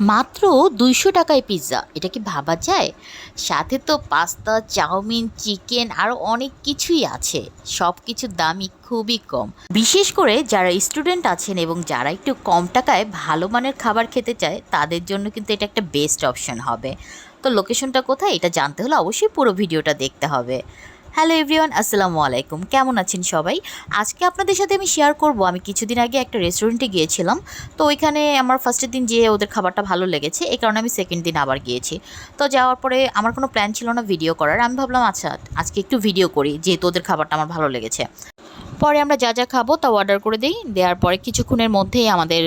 মাত্র দুইশো টাকায় পিৎজা। এটা কি ভাবা যায়? সাথে তো পাস্তা, চাউমিন, চিকেন আরও অনেক কিছুই আছে। সব কিছুর দামই খুবই কম। বিশেষ করে যারা স্টুডেন্ট আছেন এবং যারা একটু কম টাকায় ভালো মানের খাবার খেতে চায়, তাদের জন্য কিন্তু এটা একটা বেস্ট অপশন হবে। তো লোকেশনটা কোথায়? এটা জানতে হলে অবশ্যই পুরো ভিডিওটা দেখতে হবে। হ্যালো এভরিওয়ান, আসসালামু আলাইকুম। কেমন আছেন সবাই? আজকে আপনাদের সাথে আমি শেয়ার করব। আমি কিছুদিন আগে একটা রেস্টুরেন্টে গিয়েছিলাম। তো ওইখানে আমার ফার্স্টের দিন যেয়ে ওদের খাবারটা ভালো লেগেছে, এই কারণে আমি সেকেন্ড দিন আবার গিয়েছি। তো যাওয়ার পরে আমার কোনো প্ল্যান ছিল না ভিডিও করার। আমি ভাবলাম আচ্ছা আজকে একটু ভিডিও করি, যেহেতু ওদের খাবারটা আমার ভালো লেগেছে। পরে আমরা যা যা খাব তা অর্ডার করে দিই। দেওয়ার পরে কিছুক্ষণের মধ্যেই আমাদের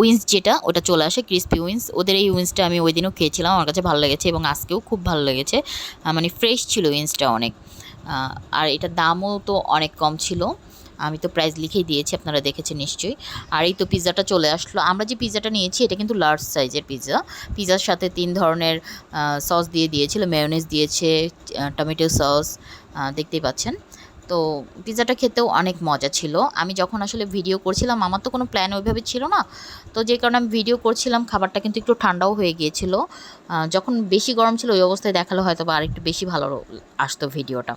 উইন্স যেটা, ওটা চলে আসে ক্রিস্পি উইন্স ওদের এই উইন্সটা আমি ওই দিনও খেয়েছিলাম, আমার কাছে ভালো লেগেছে এবং আজকেও খুব ভালো লেগেছে। মানে ফ্রেশ ছিল উইন্সটা অনেক। আর এটার দামও তো অনেক কম ছিল। আমি তো প্রাইস লিখেই দিয়েছি, আপনারা দেখেছেন নিশ্চয়ই। আর এই তো পিৎজাটা চলে আসলো। আমরা যে পিৎজাটা নিয়েছি, এটা কিন্তু লার্জ সাইজের পিৎজা পিৎজার সাথে তিন ধরনের সস দিয়ে দিয়েছিল। মেয়োনেজ দিয়েছে টমেটো সস দেখতেই পাচ্ছেন। তো পিৎজাটা খেতেও অনেক মজা ছিল। আমি যখন আসলে ভিডিও করছিলাম, আমার তো কোনো প্ল্যান ওইভাবে ছিল না। তো যে কারণে আমি ভিডিও করছিলাম, খাবারটা কিন্তু একটু ঠান্ডাও হয়ে গিয়েছিল। যখন বেশি গরম ছিল, ওই অবস্থায় দেখালে হয়তো বা আরেকটু বেশি ভালো আসতো ভিডিওটা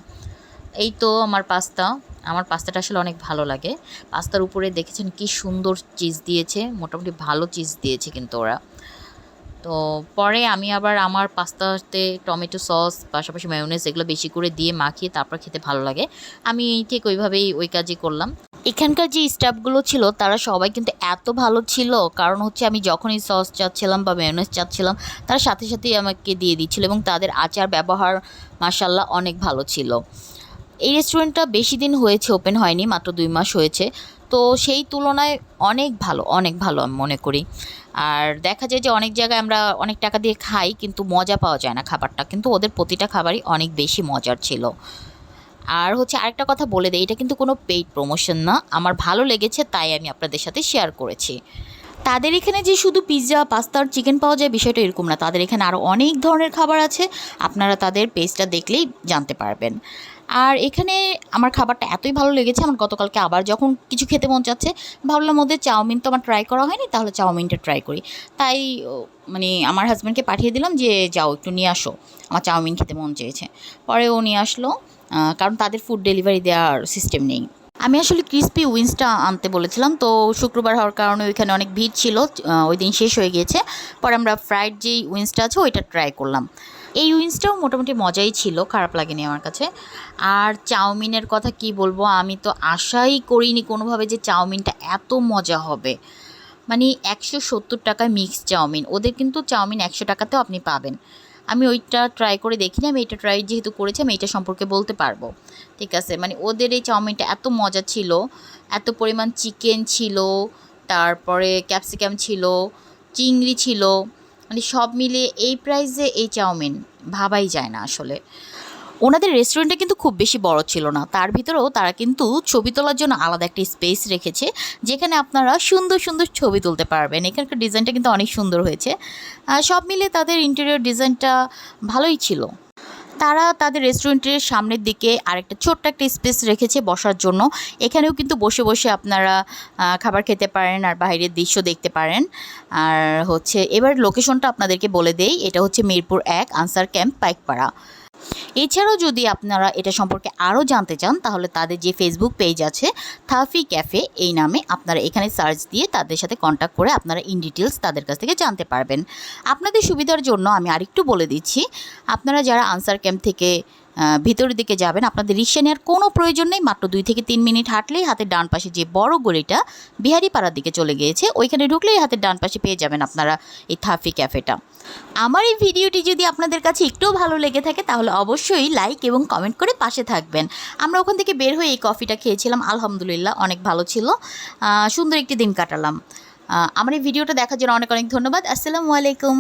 এই তো আমার পাস্তা আমার পাস্তাটা আসলে অনেক ভালো লাগে। পাস্তার উপরে দেখেছেন কি সুন্দর চিজ দিয়েছে। মোটামুটি ভালো চিজ দিয়েছে কিন্তু ওরা। তো পরে আমি আবার আমার পাস্তাতে টমেটো সস, পাশাপাশি মায়োনেজ এগুলো বেশি করে দিয়ে মাখিয়ে তারপর খেতে ভালো লাগে। আমি ঠিক ওইভাবেই ওই কাজই করলাম। এখানকার যে স্টাফগুলো ছিল, তারা সবাই কিন্তু এত ভালো ছিল। কারণ হচ্ছে আমি যখনই সস চাচ্ছিলাম বা মেয়োনেজ চাচ্ছিলাম, তারা সাথে সাথেই আমাকে দিয়ে দিচ্ছিল এবং তাদের আচার ব্যবহার মাসাল্লাহ অনেক ভালো ছিল। এই রেস্টুরেন্টটা বেশি দিন হয়েছে ওপেন হয়নি, মাত্র দুই মাস হয়েছে। তো সেই তুলনায় অনেক ভালো অনেক ভালো আমি মনে করি। আর দেখা যায় যে অনেক জায়গায় আমরা অনেক টাকা দিয়ে খাই কিন্তু মজা পাওয়া যায় না খাবারটা। কিন্তু ওদের প্রতিটা খাবারই অনেক বেশি মজার ছিল। আর হচ্ছে আরেকটা কথা বলে দেয় এটা কিন্তু কোনো পেইড প্রমোশন না। আমার ভালো লেগেছে তাই আমি আপনাদের সাথে শেয়ার করেছি। তাদের এখানে যে শুধু পিৎজা পাস্তা আর চিকেন পাওয়া যায় বিষয়টা এরকম না। তাদের এখানে আরও অনেক ধরনের খাবার আছে। আপনারা তাদের পেজটা দেখলেই জানতে পারবেন। আর এখানে আমার খাবারটা এতই ভালো লেগেছে, আমার গতকালকে আবার যখন কিছু খেতে মন চাচ্ছে, ভাবলাম ওদের চাউমিন তো আমার ট্রাই করা হয়নি, তাহলে চাউমিনটা ট্রাই করি। তাই মানে আমার হাজব্যান্ডকে পাঠিয়ে দিলাম যে, যাও একটু নিয়ে আসো, আমার চাউমিন খেতে মন চেয়েছে। পরে ও নিয়ে আসলো কারণ তাদের ফুড ডেলিভারি দেওয়ার সিস্টেম নেই। আমি আসলে ক্রিস্পি উইন্সটা আনতে বলেছিলাম, তো শুক্রবার হওয়ার কারণে ওইখানে অনেক ভিড় ছিল ওই দিন শেষ হয়ে গিয়েছে। পরে আমরা ফ্রাইড যেই উইন্সটা আছে, ওইটা ট্রাই করলাম। এই উইন্সটাও মোটামুটি মজাই ছিল, খারাপ লাগেনি আমার কাছে। আর চাউমিনের কথা কি বলব, আমি তো আশাই করিনি কোনোভাবে যে চাউমিনটা এত মজা হবে। মানে একশো সত্তর টাকায় মিক্স চাউমিন, ওদের কিন্তু চাউমিন একশো টাকাতেও আপনি পাবেন। আমি ওইটা ট্রাই করে দেখিনি, আমি এটা ট্রাই যেহেতু করেছি, আমি এটা সম্পর্কে বলতে পারব। ঠিক আছে মানে ওদের এই চাউমিনটা এত মজা ছিল, এত পরিমাণ চিকেন ছিল, তারপরে ক্যাপসিকাম ছিল, চিংড়ি ছিল মানে সব মিলে এই প্রাইসে এই চাউমিন ভাবাই যায় না আসলে। ওনাদের রেস্টুরেন্টটা কিন্তু খুব বেশি বড় ছিল না। তার ভিতরেও তারা কিন্তু ছবি তোলার জন্য আলাদা একটা স্পেস রেখেছে, যেখানে আপনারা সুন্দর সুন্দর ছবি তুলতে পারবেন। এখানকার ডিজাইনটা কিন্তু অনেক সুন্দর হয়েছে। সব মিলে তাদের ইন্টেরিয়র ডিজাইনটা ভালোই ছিল। তারা তাদের রেস্টুরেন্টের সামনের দিকে আরেকটা ছোট্ট একটা স্পেস রেখেছে বসার জন্য। এখানেও কিন্তু বসে বসে আপনারা খাবার খেতে পারেন আর বাইরের দৃশ্য দেখতে পারেন। আর হচ্ছে, এবার লোকেশনটা আপনাদেরকে বলে দেই। এটা হচ্ছে মিরপুর এক, আনসার ক্যাম্প, পাইকপাড়া। এছাড়াও যদি আপনারা এটা সম্পর্কে আরও জানতে চান, তাহলে তাদের যে ফেসবুক পেজ আছে থাফি ক্যাফে এই নামে আপনারা এখানে সার্চ দিয়ে তাদের সাথে কন্ট্যাক্ট করে আপনারা ইন ডিটেলস তাদের কাছ থেকে জানতে পারবেন। আপনাদের সুবিধার জন্য আমি আরেকটু বলে দিচ্ছি, আপনারা যারা আনসার ক্যাম্প থেকে ভিতরের দিকে যাবেন। আপনাদের রিক্সা নেওয়ার কোনো প্রয়োজন নেই। মাত্র দুই থেকে তিন মিনিট হাঁটলেই হাতের ডান পাশে যে বড় গলিটা বিহারিপাড়ার দিকে চলে গিয়েছে, ওইখানে ঢুকলেই হাতের ডান পাশে পেয়ে যাবেন আপনারা এই থাফি ক্যাফেটা। আমার এই ভিডিওটি যদি আপনাদের কাছে একটুও ভালো লেগে থাকে, তাহলে অবশ্যই লাইক এবং কমেন্ট করে পাশে থাকবেন। আমরা ওখান থেকে বের হয়ে এই কফিটা খেয়েছিলাম। আলহামদুলিল্লাহ অনেক ভালো ছিল। সুন্দর একটি দিন কাটালাম। আমার এই ভিডিওটা দেখার জন্য অনেক অনেক ধন্যবাদ। আসসালামু আলাইকুম।